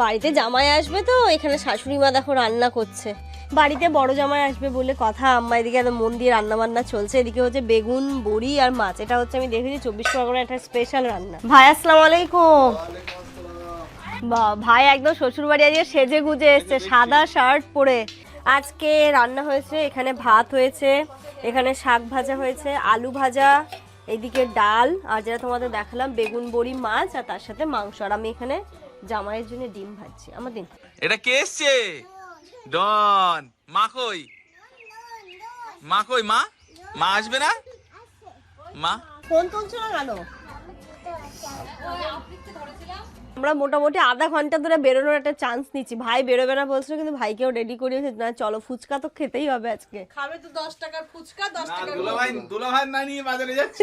বাড়িতে জামাই আসবে তো, এখানে শাশুড়ি মা দেখো রান্না করছে। বাড়িতে বড় জামাই আসবে বলে কথা, আম্মা এদিকে একদম মন দিয়ে রান্না বান্না চলছে, এদিকে হচ্ছে বেগুন, বড়ি আর মাছ। এটা হচ্ছে আমি দেখেছি চব্বিশ পরগনা একটা স্পেশাল রান্না। ভাই, আসসালামু আলাইকুম। ভাই, একদম শ্বশুর বাড়ি আজকে সেজে গুজে এসছে, সাদা শার্ট পরে। আজকে রান্না হয়েছে, এখানে ভাত হয়েছে, এখানে শাক ভাজা হয়েছে, আলু ভাজা এইদিকে ডাল, আর যেটা তোমাদের দেখালাম, বেগুন, বড়ি, মাছ, আর তার সাথে মাংস। আর আমি এখানে জামাইয়ের জন্য ডিম ভাজছি আমার দিন এটা কে এসছে? ডন মা কই? মা কই মা? মা আসবে না? মা? ফোন তুলছো না কেন? আমরা মোটামুটি আধা ঘণ্টা ধরে বেরোনোর একটা চান্স নিচ্ছি। ভাই বেরোবে না বলছিল কিন্তু ভাইকেও রেডি করিয়েছে না চলো ফুচকা তো খেতেই হবে আজকে। খাবে তো দশ টাকার ফুচকা দশ টাকার না নিয়ে বাজারে যাচ্ছি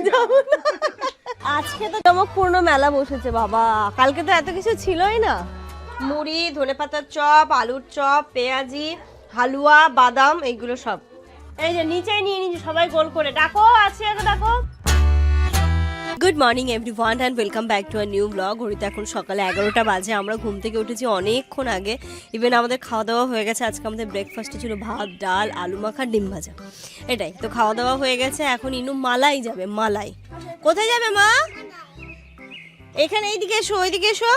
আজকে তো চমকপূর্ণ মেলা বসেছে বাবা। কালকে তো এত কিছু ছিলই না। মুড়ি ধনেপাতার চপ আলুর চপ পেঁয়াজি হালুয়া বাদাম এইগুলো সব। এই যে নিচে নিয়ে নিয়েছি সবাই গোল করে। ডাকো আছে ডাকো। Good morning everyone and welcome back to a new blog. ঘড়িতে এখন সকালে এগারোটা বাজে, আমরা ঘুম থেকে উঠেছি অনেকক্ষণ আগে। ইভেন আমাদের খাওয়া দাওয়া হয়ে গেছে, আজকে আমাদের ব্রেকফাস্টে ছিল ভাত, ডাল, আলু মাখা, ডিম ভাজা। এটাই, তো খাওয়া দাওয়া হয়ে গেছে, এখন ইনু মালাই যাবে, মালাই। কোথায় যাবে মা? এখানে এইদিকে এসো, ওইদিকে এসো।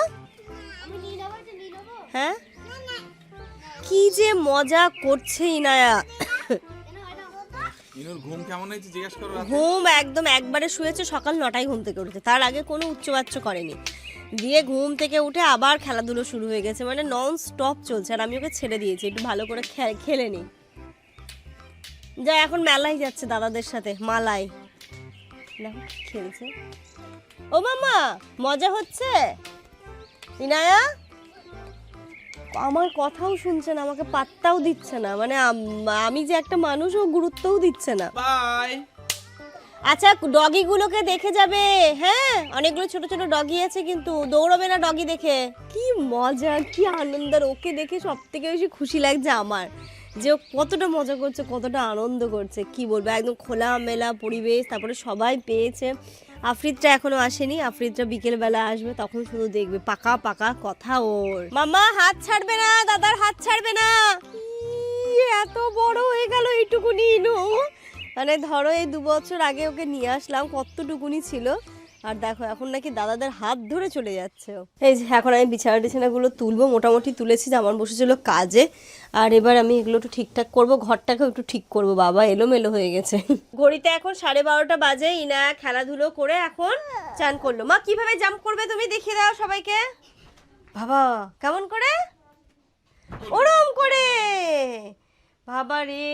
হ্যাঁ? কি যে মজা করছে ইনায়া। ঘুম একদম একবারে শুয়েছে, সকাল নটায় ঘুম থেকে উঠেছে। তার আগে কোনো উচ্চবাচ্য করেনি। দিয়ে ঘুম থেকে উঠে আবার খেলাধুলো শুরু হয়ে গেছে মানে নন স্টপ চলছে, আর আমি ওকে ছেড়ে দিয়েছি, একটু ভালো করে খেলে নি। যা, এখন মেলায় যাচ্ছে দাদাদের সাথে দেখো খেলছে। ও মামা মজা হচ্ছে? ইনায়া? আমার কথাও শুনছে না আমাকে পাত্তাও দিচ্ছে না। মানে আমি যে একটা মানুষ ও গুরুত্বও দিচ্ছে না। বাই। আচ্ছা ডগিগুলোকে দেখে যাবে। হ্যাঁ অনেকগুলো ছোট ছোট ডগি আছে কিন্তু দৌড়বে না ডগি দেখে। কি মজা কি আনন্দ ওকে দেখে সব থেকে বেশি খুশি লাগছে আমার। যে ও কতটা মজা করছে কতটা আনন্দ করছে কি বলব? একদম খোলা মেলা পরিবেশ তারপরে সবাই পেয়েছে। আফ্রিদটা এখনও আসেনি আফ্রিদটা বিকেল বেলা আসবে তখন শুধু দেখবে পাকা পাকা কথা ওর। মামা হাত ছাড়বে না দাদার হাত ছাড়বে না। ই, এত বড় হয়ে গেল এইটুকুনি ইনু। মানে ধরো এই দু বছর আগে ওকে নিয়ে আসলাম কতটুকুনি ছিল? আর দেখো, এখন নাকি দাদাদের হাত ধরে চলে যাচ্ছে। এই যে, এখন আমি বিছানা টিছানাগুলো তুলবো, মোটামুটি তুলেছি আমার বসেছিল কাজে। আর এবার আমি এগুলো একটু ঠিকঠাক করব, ঘরটাকেও একটু ঠিক করব, বাবা এলোমেলো হয়ে গেছে। ঘড়িতে এখন সাড়ে বারোটা বাজে, ইনা খেলাধুলো করে এখন চান করল। মা, কীভাবে জাম্প করবে তুমি দেখিয়ে দাও সবাইকে। বাবা, কেমন করে? ওরম করে। বাবা রে,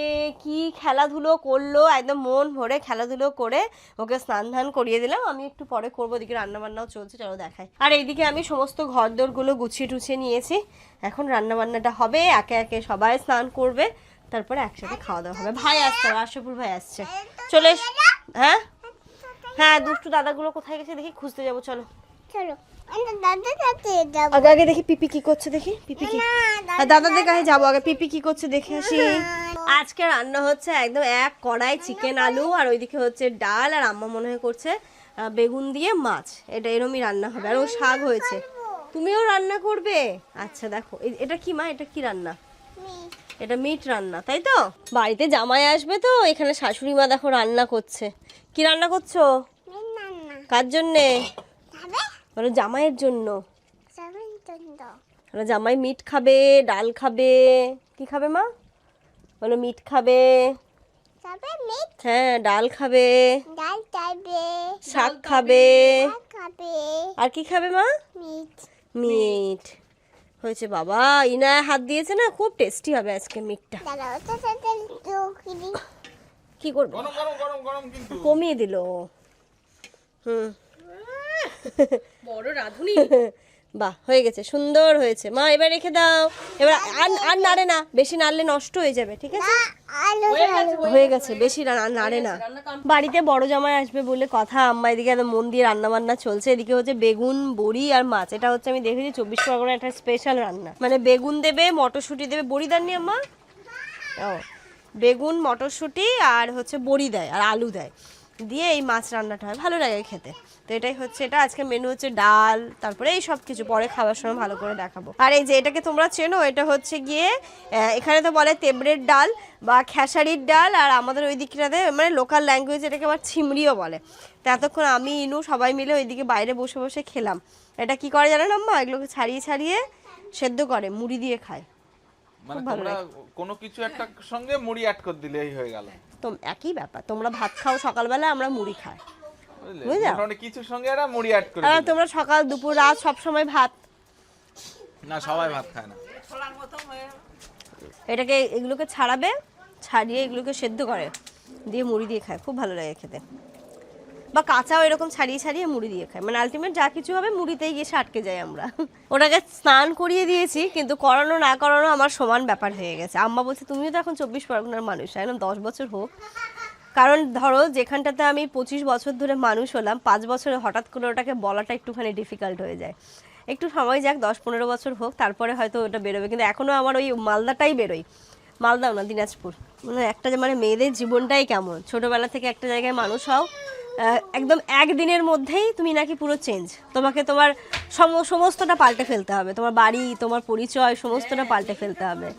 কি খেলাধুলো করল? একদম মন ভরে খেলাধুলো করে ওকে স্নান ধান করিয়ে দিলাম। আমি একটু পরে করব, এদিকে রান্না বান্নাও চলছে, চলো দেখাই। আর এইদিকে আমি সমস্ত ঘর দোরগুলো গুছিয়ে টুছিয়ে নিয়েছি। এখন রান্না বান্নাটা হবে, একে একে সবাই স্নান করবে, তারপরে একসাথে খাওয়া দাওয়া হবে। ভাই আসছে রাষ্ট্রপুর ভাই আসছে। চলে হ্যাঁ? হ্যাঁ দুষ্টু দাদাগুলো কোথায় গেছে দেখি, খুঁজতে যাব, চলো। চলো। আগে আগে দেখি পিপি কি করছে দেখি পিপি কি? দাদাদের কাছে যাব আগে পিপি কি করছে দেখে আসি। আজকে রান্না হচ্ছে একদম এক কড়াই চিকেন আলু আর ওইদিকে হচ্ছে ডাল আর আম্মা মনে হয় করছে বেগুন দিয়ে মাছ। এটা এরমই রান্না হবে আর ও শাক হয়েছে। তুমিও রান্না করবে? আচ্ছা দেখো এটা কি মা? এটা কি রান্না? এটা মিট রান্না তাই তো? বাড়িতে জামাই আসবে তো এখানে শাশুড়ি মা দেখো রান্না করছে। কি রান্না করছ? কার জন্যে? বলো জামাইয়ের জন্য। বলো জামাই মিট খাবে ডাল খাবে। কি খাবে মা? বলো মিট খাবে। মিট? হ্যাঁ ডাল খাবে। শাক খাবে। আর কি খাবে মা? মিট। হয়েছে বাবা ইনা হাত দিয়েছে না খুব টেস্টি হবে আজকে মিটটা। কি করবে? গরম গরম গরম গরম কিন্তু। কমিয়ে দিল। হুম। বড় রাধুনি? বাহ হয়ে গেছে সুন্দর হয়েছে। মা এবার রেখে দাও। এবার আর আর নাড়ে না বেশি নাড়লে নষ্ট হয়ে যাবে ঠিক আছে? হয়ে গেছে বেশি না- নাড়ে না। বাড়িতে বড় জামাই আসবে বলে কথা আম্মা এদিকে একদম মন দিয়ে রান্না বান্না চলছে এদিকে হচ্ছে বেগুন বড়ি আর মাছ। এটা হচ্ছে আমি দেখেছি চব্বিশ পরগনা একটা স্পেশাল রান্না। মানে বেগুন দেবে মটরশুঁটি দেবে বড়ি দেননি আম্মা? ও বেগুন মটরশুঁটি আর হচ্ছে বড়ি দেয় আর আলু দেয়। দিয়ে এই মাছ রান্নাটা হয়। ভালো লাগে খেতে। তো এটাই হচ্ছে এটা আজকে মেনু হচ্ছে ডাল তারপরে এই সব কিছু পরে খাওয়ার সময় ভালো করে দেখাবো। আর এই যে এটাকে তোমরা চেনো এটা হচ্ছে গিয়ে এখানে তো বলে তেবড়ের ডাল বা খেসারির ডাল আর আমাদের ওই দিকটাতে মানে লোকাল ল্যাঙ্গুয়েজ এটাকে আবার ছিমড়িও বলে। তো এতক্ষণ আমি ইনু সবাই মিলে ওইদিকে বাইরে বসে বসে খেলাম। এটা কি করে জানেন আম্মা এগুলোকে ছাড়িয়ে ছাড়িয়ে সেদ্ধ করে মুড়ি দিয়ে খায়। মানে তোমরা কোনো কিছু একটা সঙ্গে মুড়ি অ্যাড করে দিলেই হয়ে গেল। তো একই ব্যাপার। তোমরা ভাত খাও সকালবেলা আমরা মুড়ি খাই। বুঝলে? কিছুর সঙ্গে একটা মুড়ি অ্যাড করে আর তোমরা সকাল দুপুর রাত সব সময় ভাত। না সবাই ভাত খায় না। এটাকে এগুলোকে ছাড়াবে ছাড়িয়ে এগুলোকে সেদ্ধ করে দিয়ে মুড়ি দিয়ে খায়। খুব ভালো লাগে খেতে। বা কাঁচাও এরকম ছাড়িয়ে ছাড়িয়ে মুড়ি দিয়ে খায়। মানে আলটিমেট যা কিছু হবে মুড়িতেই গিয়ে আটকে যায় আমরা। ওটাকে স্নান করিয়ে দিয়েছি, কিন্তু করানো না করানো আমার সমান ব্যাপার হয়ে গেছে। আম্মা বলছে, তুমিও তো এখন চব্বিশ পরগনার মানুষ একদম দশ বছর হোক। কারণ ধরো, যেখানটাতে আমি পঁচিশ বছর ধরে মানুষ হলাম, পাঁচ বছরে হঠাৎ করে ওটাকে বলাটা একটুখানি ডিফিকাল্ট হয়ে যায়। একটু সময় যাক, দশ পনেরো বছর হোক, তারপরে হয়তো ওটা বেরোবে। কিন্তু এখনও আমার ওই মালদাটাই বেরোয়। মালদাও না, দিনাজপুর। মানে একটা মানে মেয়েদের জীবনটাই কেমন? ছোটবেলা থেকে একটা জায়গায় মানুষ হও একদম একদিনের মধ্যেই তুমি নাকি পুরো চেঞ্জ তোমাকে তোমার সম- সমস্তটা পাল্টে ফেলতে হবে। তোমার বাড়ি, তোমার পরিচয়, সমস্তটা পাল্টে ফেলতে হবে।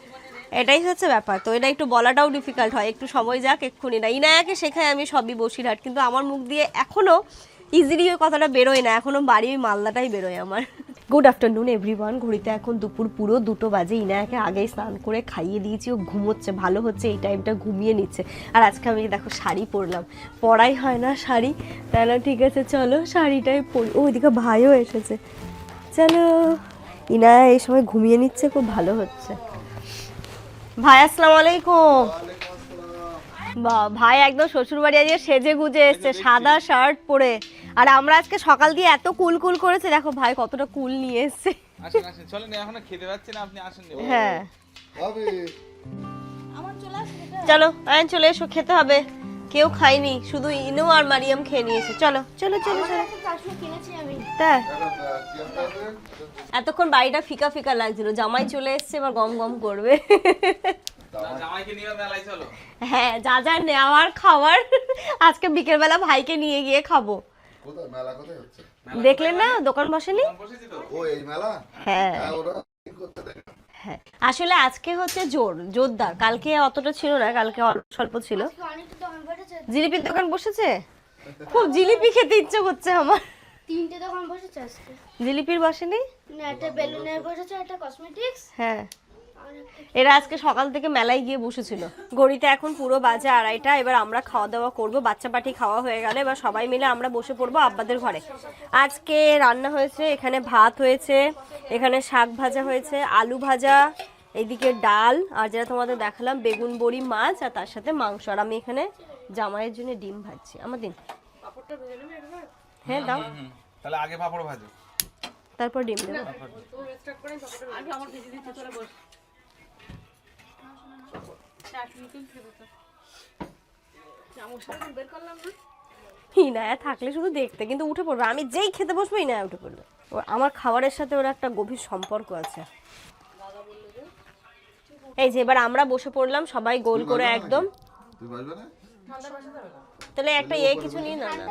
এটাই হচ্ছে ব্যাপার। তো এটা একটু বলাটাও ডিফিকাল্ট হয়। একটু সময় যাক, এক্ষুনি। না, ইনায়াকে শেখায় আমি সবই বসিরহাট, কিন্তু আমার মুখ দিয়ে এখনও ইজিলি ওই কথাটা বেরোয় না। এখনও বাড়ি ওই মালদাটাই বেরোয় আমার। গুড আফটারনুন এভরিওয়ান ঘড়িতে এখন দুপুর পুরো দুটো বাজে। ইনায়াকে আগেই স্নান করে খাইয়ে দিয়েছি। ও ঘুমোচ্ছে ভালো হচ্ছে এই টাইমটা ঘুমিয়ে নিচ্ছে। আর আজকে আমি দেখো শাড়ি পরলাম। পরাই হয় না শাড়ি। তাই না ঠিক আছে চলো শাড়িটাই পরি ও ওইদিকে ভাইও এসেছে। চলো। ইনায়া এই সময় ঘুমিয়ে নিচ্ছে খুব ভালো হচ্ছে। ভাই আসসালামু আলাইকুম। বা ভাই একদম শ্বশুর বাড়ি আজকে সেজে গুজে এসছে সাদা শার্ট পরে। আর আমরা আজকে সকাল দিয়ে এত কুল কুল করেছে দেখো ভাই কতটা কুল নিয়ে এসছে। আসেন আসেন চলেন এখনও খেতে পাচ্ছি আপনি আসেন নি। হ্যাঁ। চলো আয়ন চলে এসো খেতে হবে। কেউ খায়নি শুধু ইনু আর মারিয়াম খেয়ে নিয়েছে। চলো চলো চলো চলো। তাই এতক্ষণ বাড়িটা ফিকা ফিকা লাগছিল জামাই চলে এসছে এবার গম গম করবে। জামাইকে নিয়ে মেলায় চলো। হ্যাঁ যা যা নেওয়ার খাবার আজকে বিকেলবেলা ভাইকে নিয়ে গিয়ে খাব। কোথায়? মেলা কোথায় হচ্ছে? দেখলেন না? দোকান বসেনি? ও এই মেলা? হ্যাঁ। হ্যাঁ ওরা হ্যাঁ। আসলে আজকে হচ্ছে জোর জোরদার। কালকে অতটা ছিল না কালকে অল্প স্বল্প ছিল। জিলিপির দোকান বসেছে? খুব জিলিপি খেতে ইচ্ছে করছে আমার। তিনটে দোকান বসেছে আজকে। জিলিপির বসেনি? না একটা বেলুনের বসেছে একটা কসমেটিক্স হ্যাঁ। এরা আজকে সকাল থেকে মেলায় গিয়ে বসেছিল। গড়িতে এখন পুরো বাজে আড়াইটা এবার আমরা খাওয়া দাওয়া করব বাচ্চা পাটি খাওয়া হয়ে গেলে এবার সবাই মিলে আমরা বসে পড়ব আব্বাদের ঘরে। আজকে রান্না হয়েছে এখানে ভাত হয়েছে এখানে শাক ভাজা হয়েছে আলু ভাজা এইদিকে ডাল আর যেটা তোমাদের দেখালাম বেগুন বড়ি মাছ আর তার সাথে মাংস। আর আমি এখানে জামাইয়ের জন্য ডিম ভাজছি। আমার দিন। হ্যাঁ দাও। তাহলে আগে পাপড় ভাজো। তারপর ডিম দেবো। ইনায়া থাকলে শুধু দেখতে কিন্তু উঠে পড়বে। আমি যেই খেতে বসবো ইনায়া উঠে পড়বে। আমার খাবারের সাথে ওর একটা গভীর সম্পর্ক আছে। এই যে এবার আমরা বসে পড়লাম সবাই গোল করে একদম। তাহলে একটা এ কিছু নিয়ে না না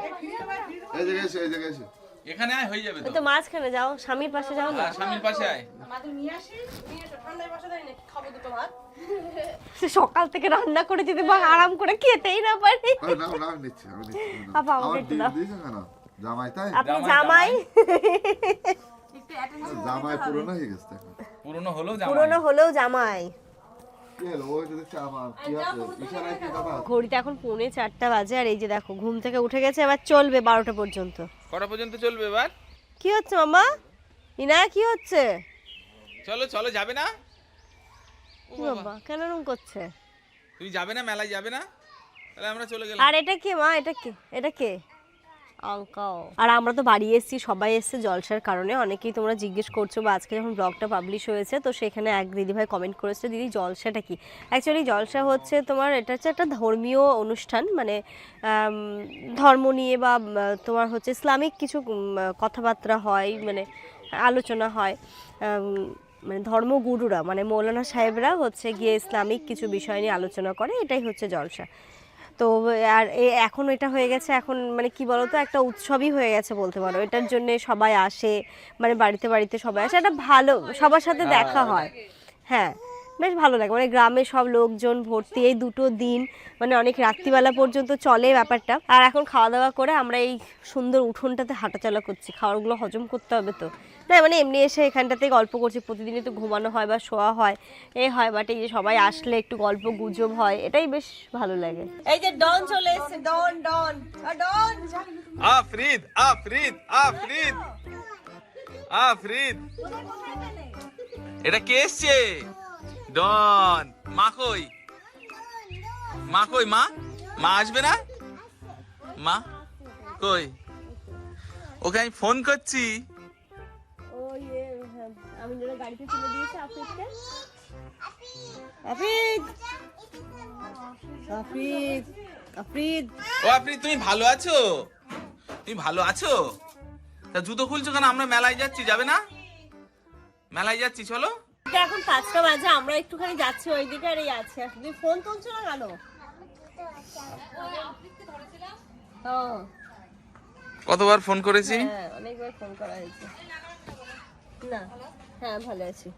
এই জায়গায় এসে এই জায়গায় এসে। এখানে আয় হয়ে যাবে তো। তো মাঝখানে যাও স্বামীর পাশে যাও না? স্বামীর পাশে আয়। আমাদের নিয়ে আসি নিয়ে এসে ঠান্ডায় বসে খাব দুটো ভাত? সে সকাল থেকে রান্না করে দিতে বা আরাম করে খেতেই না পারি। আরে না না নিচ্ছি আমি নিচ্ছি আপা, আমাকে আমার একটু দাও। জামাই তাই? আপনি জামাই, জামাই? পুরনো হয়ে গেছে এখন। পুরনো হলেও জামাই। পুরনো হলেও জামাই। ঘড়িতে এখন পৌনে চারটা বাজে আর এই যে দেখো ঘুম থেকে উঠে গেছে এবার চলবে বারোটা পর্যন্ত। কটা পর্যন্ত চলবে এবার? কি হচ্ছে মামা ইনা কি হচ্ছে? চলো চলো যাবে না? ও কি বাবা, বাবা কেন করছে? তুমি যাবে না মেলায় যাবে না? তাহলে আমরা চলে গেলাম। আর এটা কে মা? এটা কে? এটা কে? আর আমরা তো বাড়ি এসেছি, সবাই এসেছে জলসার কারণে। অনেকেই তোমরা জিজ্ঞেস করছ বা আজকে যখন ব্লগটা পাবলিশ হয়েছে, তো সেখানে এক দিদিভাই কমেন্ট করেছে, দিদি, জলসাটা কি? অ্যাকচুয়ালি জলসা হচ্ছে তোমার, এটা হচ্ছে একটা ধর্মীয় অনুষ্ঠান মানে ধর্ম নিয়ে বা তোমার হচ্ছে ইসলামিক কিছু কথাবার্তা হয় মানে আলোচনা হয়। মানে ধর্মগুরুরা মানে মৌলানা সাহেবরা হচ্ছে গিয়ে ইসলামিক কিছু বিষয় নিয়ে আলোচনা করে, এটাই হচ্ছে জলসা। তো আর এখন এটা হয়ে গেছে এখন মানে কি বলতো একটা উৎসবই হয়ে গেছে বলতে পারো। এটার জন্য সবাই আসে মানে বাড়িতে বাড়িতে সবাই আসে। এটা ভালো সবার সাথে দেখা হয়। হ্যাঁ বেশ ভালো লাগে। মানে গ্রামে সব লোকজন ভর্তি এই দুটো দিন মানে অনেক রাত্রিবেলা পর্যন্ত চলে ব্যাপারটা। আর এখন খাওয়া দাওয়া করে আমরা এই সুন্দর উঠোনটাতে হাঁটাচলা করছি। খাবারগুলো হজম করতে হবে তো। না মানে এমনি এসে এখানটাতে গল্প করছি। প্রতিদিনই তো ঘুমানো হয় বা শোয়া হয় এই হয় বাট এই যে সবাই আসলে একটু গল্প গুজব হয় এটাই বেশ ভালো লাগে। এই যে ডন চলে এসেছে ডন ডন ডন। আফরিদ আফরিদ আফরিদ আফরিদ। এটা কে এসছে? ডন মা কই? মা কই মা? মা আসবে না? মা কই? ওকে আমি ফোন করছি। হ্যাঁ, আমি যেটা গাড়িতে তুলে দিয়েছি আফিদকে আফিদ আফিদ আফিদ ও আফরিদ তুমি ভালো আছো? তুমি ভালো আছো? তা জুতো খুলছো কেন? আমরা মেলায় যাচ্ছি যাবে না? মেলায় যাচ্ছি চলো। এটা এখন পাঁচটা বাজে আমরা একটুখানি যাচ্ছি ওইদিকে আর এই আছে। তুমি ফোন তুলছো না কেন? ও, কতবার ফোন করেছি? হ্যাঁ অনেকবার ফোন করা হয়েছে। না। হ্যাঁ ভালো আছি।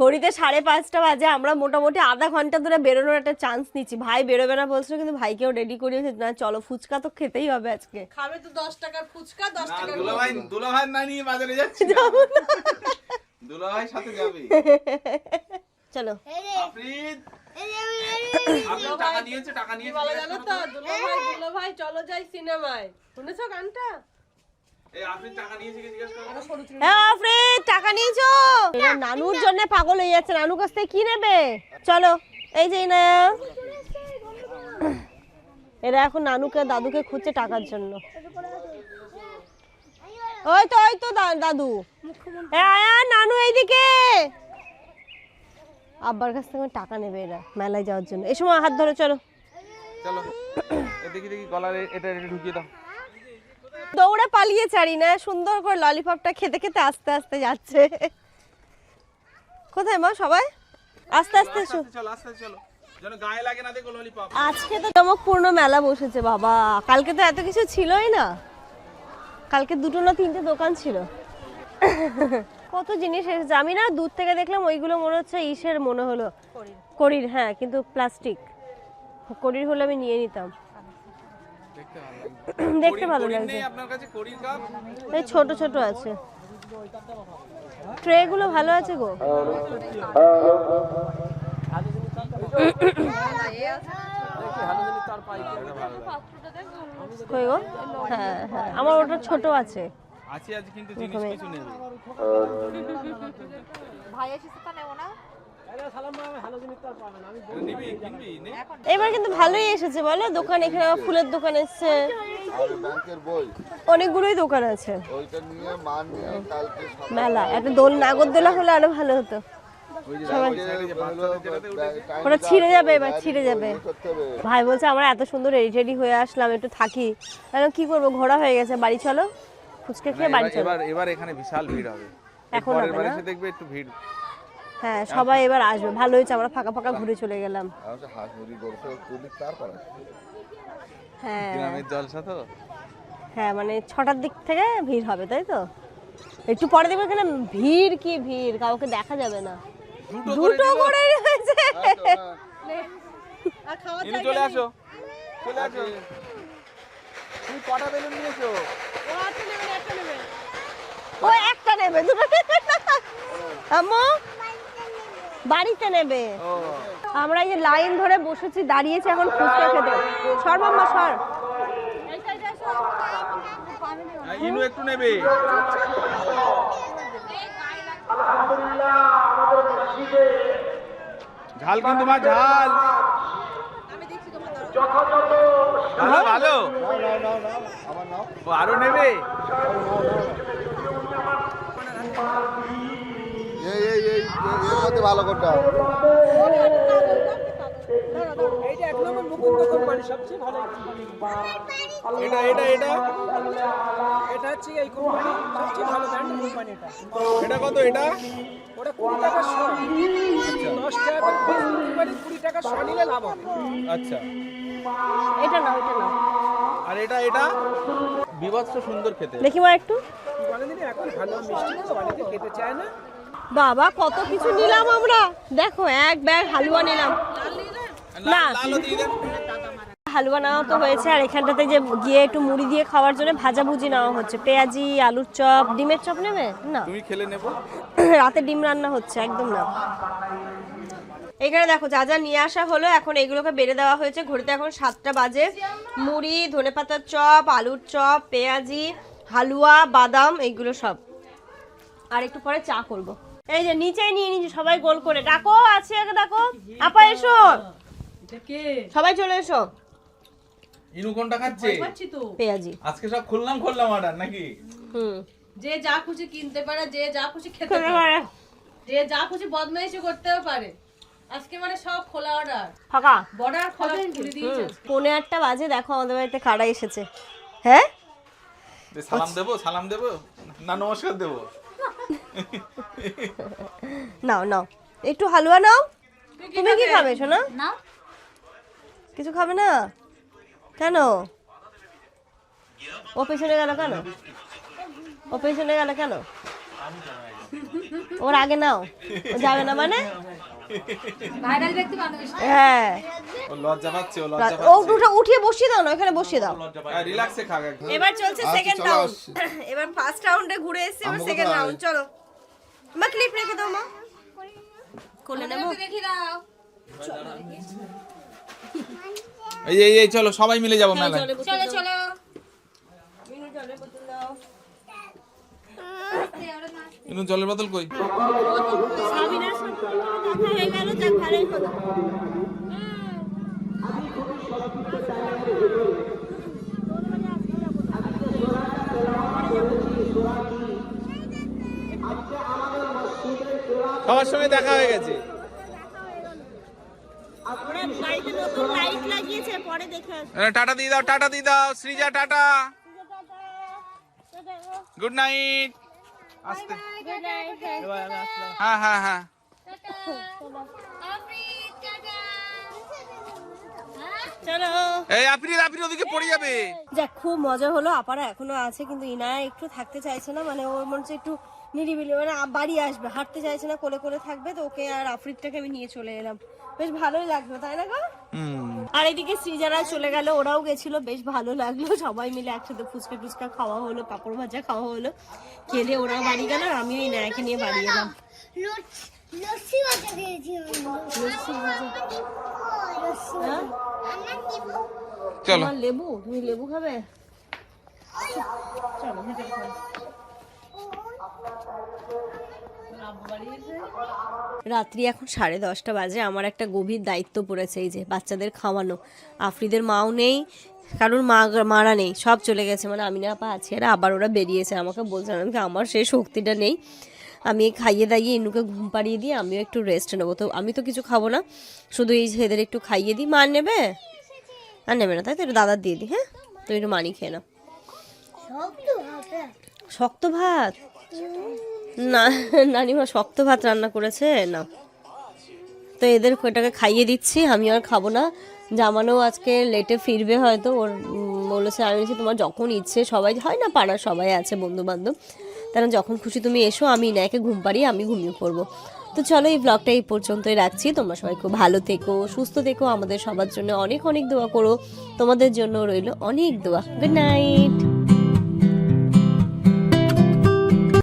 ঘড়িতে সাড়ে পাঁচটা বাজে আমরা মোটামুটি আধা ঘণ্টা ধরে বেরোনোর একটা চান্স নিচ্ছি। ভাই বেরোবে না বলছিল কিন্তু ভাইকেও রেডি করিয়েছে। না চলো ফুচকা তো খেতেই হবে আজকে। খাবে তো দশ টাকার ফুচকা দশ টাকার দুলাভাই দুলাভাই না নিয়ে বাজারে যাচ্ছি দুলাভাই সাথে যাবে। চলো। আফরিদ। টাকা নিয়েছে টাকা কি নিয়েছে বলে জানো তো? দুলো ভাই দুলো ভাই চলো যাই সিনেমায়। শুনেছো গানটা? টাকা নিয়েছে কি জিজ্ঞেস করো? হ্যাঁ আফরিদ টাকা নিয়েছো? নানুর জন্য পাগল হয়ে যাচ্ছে নানুর কাছ থেকে কি নেবে? চলো এই যে না। এরা এখন নানুকে দাদুকে খুঁজছে টাকার জন্য। ওই তো ওই তো দাদু। নানু এইদিকে। আব্বার কাছ থেকে টাকা নেবে এরা মেলায় যাওয়ার জন্য। এই সময় হাত ধরে চলো। চলো। দেখি দেখি গলার এটা এটা ঢুকিয়ে দাও। দৌড়ে পালিয়ে ছাড়ি না সুন্দর করে ললিপপটা খেতে খেতে আস্তে আস্তে যাচ্ছে। কোথায় মা সবাই? আস্তে আস্তে চলো আস্তে চলো। যেন গায়ে লাগে না দেখো ললিপপ। আজকে তো চমকপূর্ণ মেলা বসেছে বাবা। কালকে তো এত কিছু ছিলই না। কালকে দুটো না তিনটে দোকান ছিল। কত জিনিস এসেছে। আমি না দূর থেকে দেখলাম ওইগুলো মনে হচ্ছে ইসের মনে হলো। করির হ্যাঁ কিন্তু প্লাস্টিক। করির হলে আমি নিয়ে নিতাম। দেখতে ভালো লাগছে। নেই আপনার কাছে? করির কাপ? এই ছোট ছোট আছে। ট্রে গুলো ভালো আছে গো। হ্যাঁ হ্যাঁ। আমার ওটা ছোট আছে। আছে আজ কিন্তু জিনিস। কিছু নেবে নিবি কিনবি নে? এবার কিন্তু ভালোই এসেছে বলো দোকান এখানে ফুলের দোকান এসছে। অনেকগুলোই দোকান আছে। মেলা একটা দোল নাগরদোলা হলে আরও ভালো হতো। ওটা ছিঁড়ে যাবে এবার ছিঁড়ে যাবে। ভাই বলছে আমরা এত সুন্দর রেডি টেডি হয়ে আসলাম একটু থাকি। আমি কি করব ঘোরা হয়ে গেছে বাড়ি চলো। ফুচকা খেয়ে বাড়ি চলো। এবার এখানে বিশাল ভিড় হবে। এখন দেখবে একটু ভিড়। হ্যাঁ সবাই এবার আসবে। ভালো হয়েছে আমরা ফাঁকা ফাঁকা ঘুরে চলে গেলাম। হ্যাঁ। গ্রামের জলসা তো? হ্যাঁ মানে ছটার দিক থেকে ভিড় হবে তাই তো? একটু পরে দেখবে এখানে ভিড় কি ভিড় কাউকে দেখা যাবে না। দুটো করে রয়েছে খাওয়ার ইনু চলে আসো। চলে আসো। তুমি কটা বেলুন নিয়েছো? ও একটা নেবেন একটা নেবেন ও একটা নেবে। দুটো নেবে আম্মু? বাড়িতে নেবে। আমরা এই যে লাইন ধরে বসেছি দাঁড়িয়েছি এখন ফুচকা খেতে। সর মাম্মা সর। আর ইনু একটু নেবে। ঝাল কিন্তু মা ঝাল। ভালো? ভালো আরও নেবে? এই এই- এর মধ্যে ভালো কোনটা এটা এটা এটা। এটা হচ্ছে এই কোম্পানি সবচেয়ে ভালো ব্র্যান্ড কোম্পানি এটা। এটা কত এটা? ওটা কুড়ি টাকা শ দশ টাকা কুড়ি টাকা শ নিলে লাভ হবে। আচ্ছা। এটা এটা আর এটা এটা? বিভৎস সুন্দর খেতে। দেখি মা একটু। এখন ভালো মিষ্টি তো অনেকে খেতে চায় না? বাবা কত কিছু নিলাম আমরা? দেখো এক ব্যাগ হালুয়া নিলাম। না। হালুয়া নেওয়া তো হয়েছে আর এখানটাতে যে গিয়ে একটু মুড়ি দিয়ে খাওয়ার জন্য ভাজা ভুজি নেওয়া হচ্ছে। পেঁয়াজি আলুর চপ ডিমের চপ নেবে? না। তুমি খেলে নেব। রাতে ডিম রান্না হচ্ছে একদম না। এখানে দেখো যা যা নিয়ে আসা হলো এখন এগুলোকে বেড়ে দেওয়া হয়েছে। ঘড়িতে এখন সাতটা বাজে। মুড়ি ধনেপাতার চপ আলুর চপ পেঁয়াজি হালুয়া বাদাম এইগুলো সব। আর একটু পরে চা করব। এই যে নিচেই নিয়ে নিয়েছি সবাই গোল করে। ডাকো আছে আগে ডাকো। আপা এসো। সবাই চলে এসো। ইনু কোনটা খাচ্ছে? পেঁয়াজি। আজকে সব খুললাম খুললাম অর্ডার নাকি? হুম। যে যা খুশি কিনতে পারে যে যা খুশি খেতে পারে। যে যা খুশি বদমাইশি করতেও পারে। আজকে মানে সব খোলা অর্ডার ফাঁকা। বর্ডার খোলা খুলে দিয়েছে পৌনে আটটা বাজে দেখো আমাদের বাড়িতে খাড়া এসেছে। হ্যাঁ? সালাম দেবো সালাম দেবো? না নমস্কার দেবো। নাও নাও। একটু হালুয়া নাও। তুমি কি খাবে? শোনা কিছু খাবে না? কেন? ও পেছনে গেল কেন? ও পেছনে গেল কেন? ওর আগে নাও। যাবে না মানে? ভাইরাল ব্যক্তি মানুষ হ্যাঁ। ও লজ্জা পাচ্ছে ও লজ্জা ও পাচ্ছে। উঠে উঠিয়ে বসিয়ে দাও না ওখানে বসিয়ে দাও। রিল্যাক্সে খাক এবার চলছে আচ্ছা, সেকেন্ড চলো রাউন্ড এবার ফার্স্ট রাউন্ডে ঘুরে এসেছে এবার সেকেন্ড রাউন্ড চলো। মা ক্লিপ রেখে দাও মা। কোলে নেব? দেখি দাও। এই এই এই চলো সবাই মিলে যাব মেলায়। চলে চলো চলো মিনু জলের বোতল দাও ইনু জলের বোতল কই? সবার সঙ্গে দেখা হয়ে গেছে। টাটা দিয়ে দাও টাটা দিয়ে দাও সৃজা টাটা। গুড নাইট আসতে। হ্যাঁ। হ্যাঁ হ্যাঁ এই আপিরিল আপিরিল ওদিকে পড়ে যাবে। যাক খুব মজা হলো আপারা এখনও আছে কিন্তু ইনায় একটু থাকতে চাইছে না মানে ওর মনে হচ্ছে একটু নিরিবিলি মানে বাড়ি আসবে হাঁটতে চাইছে না কোলে কোলে থাকবে তো ওকে আর আফ্রিদটাকে আমি নিয়ে চলে এলাম। বেশ ভালোই লাগল তাই না গো? আর এদিকে সৃজারা চলে গেল ওরাও গেছিল বেশ ভালো লাগল। সবাই মিলে একসাথে ফুচকা টুচকা খাওয়া হলো পাপড় ভাজা খাওয়া হলো। খেলে ওরাও বাড়ি গেল আর আমিও এই নায়কে নিয়ে বাড়ি এলাম। লস্যি ভাজা। চলো লেবু? তুমি লেবু খাবে? চলো। রাত্রি এখন সাড়ে দশটা বাজে আমার একটা গভীর দায়িত্ব পড়েছে এই যে বাচ্চাদের খাওয়ানো। আফ্রিদের মাও নেই কারোর মা মারা নেই সব চলে গেছে। মানে আমি না আপা আছি আর আবার ওরা বেরিয়েছে আমাকে বলছিলাম কি আমার সেই শক্তিটা নেই। আমি খাইয়ে দাইয়ে ইনুকে ঘুম পাড়িয়ে দিয়ে আমিও একটু রেস্ট নেব। তো আমি তো কিছু খাব না শুধু এই ছেলেদের একটু খাইয়ে দিই। মা নেবে? আর নেবে না তাই তো একটু দাদার দিয়ে দিই হ্যাঁ? তো একটু মানি খেয়ে নাও। শক্ত ভাত। না নানিমা শক্ত ভাত রান্না করেছে, না। তো এদের ওটাকে খাইয়ে দিচ্ছি, আমি আর খাব না। জামানো আজকে লেটে ফিরবে হয়তো, ওর বলেছে, আমি বলছি, তোমার যখন ইচ্ছে, সবাই হয় না, পাড়ার সবাই আছে বন্ধু বান্ধব তারা, যখন খুশি তুমি এসো, আমি ইনাকে ঘুম পাড়িয়ে আমি ঘুমিয়ে পড়ব। তো চলো, এই ব্লগটা এই পর্যন্তই রাখছি। তোমরা সবাই খুব ভালো থেকো, সুস্থ থেকো, আমাদের সবার জন্য অনেক অনেক দোয়া করো। তোমাদের জন্য রইল অনেক দোয়া। Good night